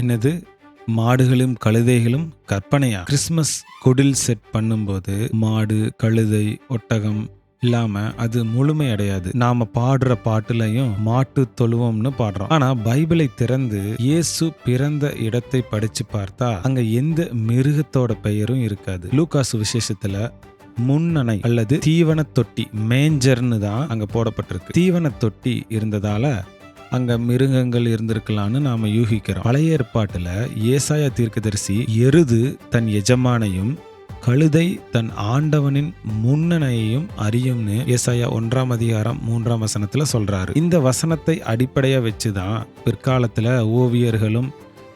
என்னது? மாடுகளும் கழுதைகளும் கற்பனையா? கிறிஸ்மஸ் குடில் செட் பண்ணும்போது மாடு கழுதை ஒட்டகம் இல்லாம அது முழுமை அடையாது. நாம பாடுற பாட்டுலயும் மாட்டு தொழுவம்னு பாடுறோம். ஆனா பைபிளை திறந்து இயேசு பிறந்த இடத்தை படிச்சு பார்த்தா அங்க எந்த மிருகத்தோட பெயரும் இருக்காது. லூகாஸ் விசேஷத்துல முன்னணை அல்லது தீவன தொட்டி மேஞ்சர்னு தான் அங்க போடப்பட்டிருக்கு. தீவன தொட்டி இருந்ததால அங்கே மிருகங்கள் இருந்திருக்கலாம்னு நாம யூகிக்கிறோம். பழைய ஏற்பாட்டில் ஏசாயா தீர்க்கதரிசி எருது தன் எஜமானையும் கழுதை தன் ஆண்டவனின் முன்னணையையும் அறியும்னு ஏசாயா ஒன்றாம் அதிகாரம் மூன்றாம் வசனத்தில் சொல்கிறாரு இந்த வசனத்தை அடிப்படையாக வச்சு தான் பிற்காலத்தில் ஓவியர்களும்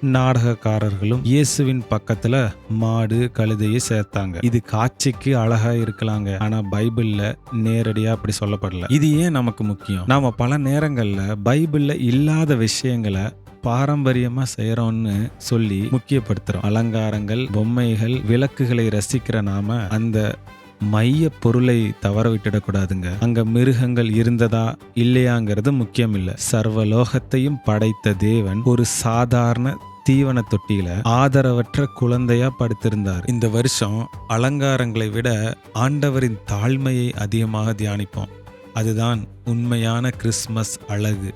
நாடகக்காரர்களும் இயேசுவின் பக்கத்துல மாடு கழுதையை சேர்த்தாங்க. இது காட்சிக்கு அழகா இருக்கலாங்க. ஆனா பைபிள்ல நேரடியா அப்படி சொல்லப்படல. இது ஏன் நமக்கு முக்கியம்? நாம பல நேரங்கள்ல பைபிள்ல இல்லாத விஷயங்களை பாரம்பரியமா செய்யறோம்னு சொல்லி முக்கியப்படுத்துறோம். அலங்காரங்கள் பொம்மைகள் விளக்குகளை ரசிக்கிற நாம அந்த மைய பொருளை தவற விட்டுடக்கூடாதுங்க. அங்க மிருகங்கள் இருந்ததா இல்லையாங்கிறது முக்கியம் இல்ல சர்வலோகத்தையும் படைத்த தேவன் ஒரு சாதாரண தீவன தொட்டியில ஆதரவற்ற குழந்தையா படுத்திருந்தார். இந்த வருஷம் அலங்காரங்களை விட ஆண்டவரின் தாழ்மையை அதிகமாக தியானிப்போம். அதுதான் உண்மையான கிறிஸ்மஸ் அழகு.